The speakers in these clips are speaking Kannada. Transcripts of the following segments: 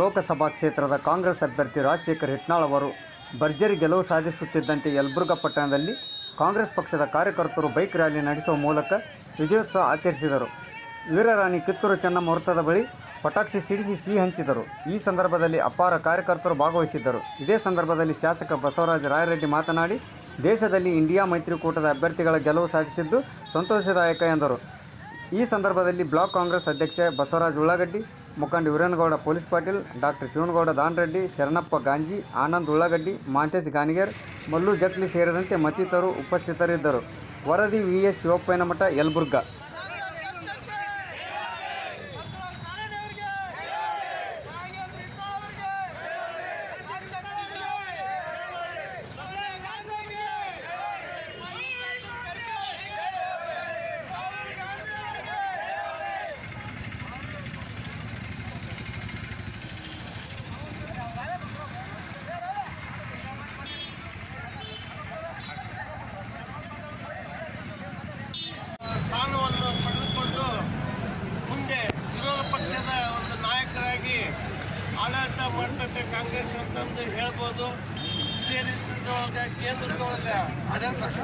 ಲೋಕಸಭಾ ಕ್ಷೇತ್ರದ ಕಾಂಗ್ರೆಸ್ ಅಭ್ಯರ್ಥಿ ರಾಜಶೇಖರ್ ಹಿಟ್ನಾಳ್ ಅವರು ಭರ್ಜರಿ ಗೆಲುವು ಸಾಧಿಸುತ್ತಿದ್ದಂತೆ ಯಲಬುರ್ಗಾ ಪಟ್ಟಣದಲ್ಲಿ ಕಾಂಗ್ರೆಸ್ ಪಕ್ಷದ ಕಾರ್ಯಕರ್ತರು ಬೈಕ್ ರ್ಯಾಲಿ ನಡೆಸುವ ಮೂಲಕ ವಿಜಯೋತ್ಸವ ಆಚರಿಸಿದರು. ವೀರರಾಣಿ ಕಿತ್ತೂರು ಚೆನ್ನಮ್ಮ ವೃತ್ತದ ಬಳಿ ಪಟಾಕ್ಷಿ ಸಿಡಿಸಿ ಸಿಹಿ ಹಂಚಿದರು. ಈ ಸಂದರ್ಭದಲ್ಲಿ ಅಪಾರ ಕಾರ್ಯಕರ್ತರು ಭಾಗವಹಿಸಿದ್ದರು. ಇದೇ ಸಂದರ್ಭದಲ್ಲಿ ಶಾಸಕ ಬಸವರಾಜ ರಾಯರೆಡ್ಡಿ ಮಾತನಾಡಿ, ದೇಶದಲ್ಲಿ ಇಂಡಿಯಾ ಮೈತ್ರಿಕೂಟದ ಅಭ್ಯರ್ಥಿಗಳ ಗೆಲುವು ಸಾಧಿಸಿದ್ದು ಸಂತೋಷದಾಯಕ ಎಂದರು. ಈ ಸಂದರ್ಭದಲ್ಲಿ ಬ್ಲಾಕ್ ಕಾಂಗ್ರೆಸ್ ಅಧ್ಯಕ್ಷ ಬಸವರಾಜ ಉಳ್ಳಾಗಡ್ಡಿ ಮುಖಂಡ ವೀರನಗೌಡ ಪೊಲೀಸ್ ಪಾಟೀಲ್, ಡಾಕ್ಟರ್ ಶಿವನಗೌಡ, ದಾನರೆಡ್ಡಿ, ಶರಣಪ್ಪ ಗಾಂಜಿ, ಆನಂದ್ ಉಳ್ಳಾಗಡ್ಡಿ ಮಾಂತೇಶ್ ಗಾನಿಗೇರ್, ಮಲ್ಲು ಜಕ್ಲಿ ಸೇರಿದಂತೆ ಮತ್ತಿತರರು ಉಪಸ್ಥಿತರಿದ್ದರು. ವರದಿ ವಿ ಎಸ್ ಶಿವಪ್ಪಯ್ಯನಮಠ, ಯಲಬುರ್ಗಾ ಸ್ಥಾನವನ್ನು ಪಡೆದುಕೊಂಡು ಮುಂದೆ ವಿರೋಧ ಪಕ್ಷದ ಒಂದು ನಾಯಕರಾಗಿ ಆಡಳಿತ ಮಾಡ್ತದೆ ಕಾಂಗ್ರೆಸ್ ಅಂತಂದು ಹೇಳ್ಬೋದು. ಇದೇ ಕೇಂದ್ರದೊಳಗೆ ಪಕ್ಷ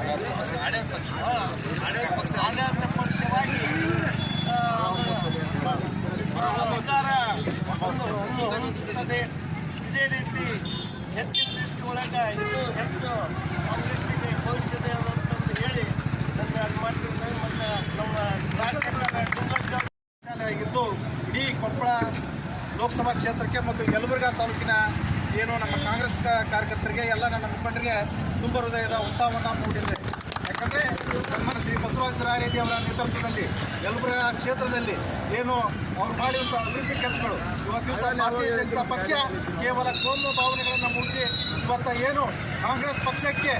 ಹೊಂದುತ್ತದೆ ಇದೇ ರೀತಿ ಹೆಚ್ಚಿನ ರೀತಿ ಒಳಗೆ ಇನ್ನೂ ಹೆಚ್ಚು ಕಾಂಗ್ರೆಸ್ಸಿಗೆ ಭವಿಷ್ಯದ ಅಂತಂದು ಹೇಳಿ ನನ್ನ ಮಾತಿನ ಮತ್ತು ನಮ್ಮ ರಾಷ್ಟ್ರೀಯ ಆಗಿದ್ದು, ಇಡೀ ಕೊಪ್ಪಳ ಲೋಕಸಭಾ ಕ್ಷೇತ್ರಕ್ಕೆ ಮತ್ತು ಯಲಬುರ್ಗಾ ತಾಲೂಕಿನ ಏನು ನಮ್ಮ ಕಾಂಗ್ರೆಸ್ ಕಾರ್ಯಕರ್ತರಿಗೆ ಎಲ್ಲ ನನ್ನ ಮುಖಂಡರಿಗೆ ತುಂಬ ಹೃದಯದ ಉತ್ಸಾಹವನ್ನು ಮೂಡಿದೆ. ಯಾಕಂದರೆ ನಮ್ಮ ಶ್ರೀ ಬಸವರಾಜ ರಾಯರೆಡ್ಡಿ ಅವರ ನೇತೃತ್ವದಲ್ಲಿ ಯಲಬುರ್ಗಾ ಕ್ಷೇತ್ರದಲ್ಲಿ ಏನು ಅವ್ರು ಮಾಡಿದಂಥ ಅಭಿವೃದ್ಧಿ ಕೆಲಸಗಳು ಇವತ್ತು ದಿವಸ ಭಾರತೀಯ ಜನತಾ ಪಕ್ಷ ಕೇವಲ ಕೋಮು ಭಾವನೆಗಳನ್ನು ಮೂಡಿಸಿ ಇವತ್ತು ಏನು ಕಾಂಗ್ರೆಸ್ ಪಕ್ಷಕ್ಕೆ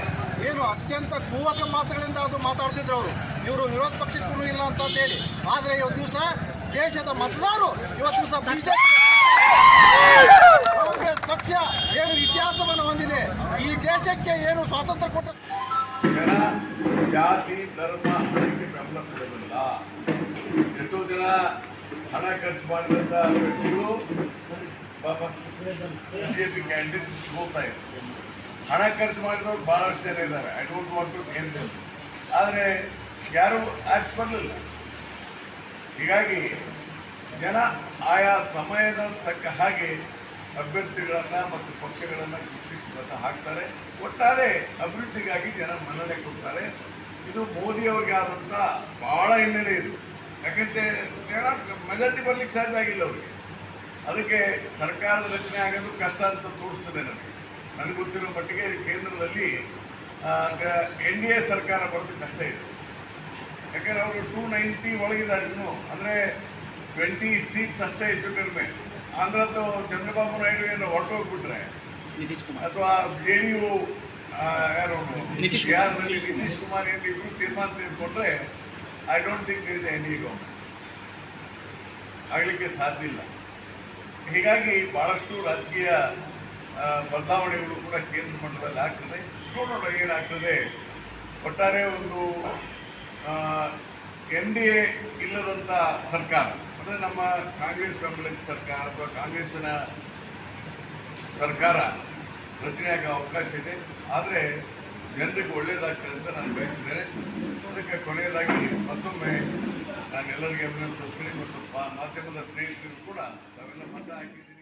ಏನು ಅತ್ಯಂತ ಕೂವಕ ಮಾತುಗಳಿಂದ ಅದು ಮಾತಾಡ್ತಿದ್ರು ಅವರು. ಇವರು ವಿರೋಧ ಪಕ್ಷಕ್ಕೂ ಇಲ್ಲ ಅಂತ ಹೇಳಿ. ಆದರೆ ಇವತ್ತು ದಿವಸ ದೇಶದ ಮತದಾರರು ಇವತ್ತು ದಿವಸ ಬಿಜೆಪಿ ಕಾಂಗ್ರೆಸ್ ಪಕ್ಷ ಏನು ಇತಿಹಾಸವನ್ನು ಹೊಂದಿದೆ. ಈ ದೇಶಕ್ಕೆ ಏನು ಸ್ವಾತಂತ್ರ್ಯ ಕೊಟ್ಟ ಜನ, ಜಾತಿ, ಧರ್ಮ ಅದಕ್ಕೆ ಬೆಂಬಲ ಕೊಡೋದಿಲ್ಲ. ಎಷ್ಟೋ ಜನ ಹಣ ಖರ್ಚು ಮಾಡಿದಂಥ ವ್ಯಕ್ತಿಗಳು ಪಾಪ ಬಿಜೆಪಿ ಕ್ಯಾಂಡಿಡೇಟ್ ಹೋಗ್ತಾ ಇದ್ರು ಹಣ ಖರ್ಚು ಮಾಡಿದವ್ರು ಭಾಳಷ್ಟು ಜನ ಇದ್ದಾರೆ. I don't want to them ಆದರೆ ಯಾರು ಆಚೆ ಬರಲಿಲ್ಲ. ಹೀಗಾಗಿ ಜನ ಆಯಾ ಸಮಯದ ತಕ್ಕ ಹಾಗೆ ಅಭ್ಯರ್ಥಿಗಳನ್ನು ಮತ್ತು ಪಕ್ಷಗಳನ್ನು ಗುರುತಿಸಿದಂತ ಹಾಕ್ತಾರೆ ಒಟ್ಟಾರೆ ಅಭಿವೃದ್ಧಿಗಾಗಿ ಜನ ಮನ್ನಣೆ ಕೊಡ್ತಾರೆ. ಇದು ಮೋದಿಯವರಿಗೆ ಆದಂಥ ಭಾಳ ಹಿನ್ನೆಲೆ ಇದು. ಯಾಕಂತೆ ಮೆಜಾರಿಟಿ ಬರ್ಲಿಕ್ಕೆ ಸಾಧ್ಯ ಆಗಿಲ್ಲ ಅವರಿಗೆ. ಅದಕ್ಕೆ ಸರ್ಕಾರದ ರಚನೆ ಆಗೋದು ಕಷ್ಟ ಅಂತ ತೋರಿಸ್ತದೆ ನನಗೆ ನನಗೆ ಗೊತ್ತಿರೋ ಮಟ್ಟಿಗೆ ಕೇಂದ್ರದಲ್ಲಿ ಎನ್ ಡಿ ಎ ಸರ್ಕಾರ ಬರೋದು ಕಷ್ಟ ಇದೆ. ಯಾಕಂದ್ರೆ ಅವರು ಟೂ ನೈಂಟಿ ಒಳಗಿದ್ದಾರೆ ಇನ್ನೂ. ಅಂದರೆ ಟ್ವೆಂಟಿ ಸೀಟ್ಸ್ ಅಷ್ಟೇ ಹೆಚ್ಚು ಕಡಿಮೆ. ಆಂಧ್ರದ್ದು ಚಂದ್ರಬಾಬು ನಾಯ್ಡು ಏನು ಹೊರಟೋಗ್ಬಿಟ್ರೆ ಅಥವಾ ಜೆ ಡಿ ಯು ಯಾರು ನಿತೀಶ್ ಕುಮಾರ್. ಏನು ಇಬ್ರು ತೀರ್ಮಾನ ತೆಗೆದುಕೊಂಡ್ರೆ I don't think is any government ಆಗಲಿಕ್ಕೆ ಸಾಧ್ಯ ಇಲ್ಲ. ಹೀಗಾಗಿ ಭಾಳಷ್ಟು ರಾಜಕೀಯ ಬದಲಾವಣೆಗಳು ಕೂಡ ಕೇಂದ್ರ ಮಟ್ಟದಲ್ಲಿ ಆಗ್ತದೆ. ನೋಡೋಣ ಏನಾಗ್ತದೆ. ಒಟ್ಟಾರೆ ಒಂದು ಎನ್ ಡಿ ಎ ಇಲ್ಲದಂಥ ಸರ್ಕಾರ. ಅಂದರೆ ನಮ್ಮ ಕಾಂಗ್ರೆಸ್ ಬೆಂಬಲಿತ ಸರ್ಕಾರ ಅಥವಾ ಕಾಂಗ್ರೆಸ್ಸಿನ ಸರ್ಕಾರ ರಚನೆ ಆಗೋ ಅವಕಾಶ ಇದೆ. ಆದರೆ ಜನರಿಗೆ ಒಳ್ಳೆಯದಾಗ್ತದೆ ಅಂತ ನಾನು ಬಯಸಿದ್ದೇನೆ. ಅದಕ್ಕೆ ಕೊನೆಯದಾಗಿ ಮತ್ತೊಮ್ಮೆ ನಾನು ಎಲ್ಲರಿಗೆ ಸಬ್ಸಿಡಿ ಮತ್ತು ಮಾಧ್ಯಮದ ಸ್ನೇಹಿತರಿಗೂ ಕೂಡ ನಾವೆಲ್ಲ ಮತ ಹಾಕಿದ್ದೀರಿ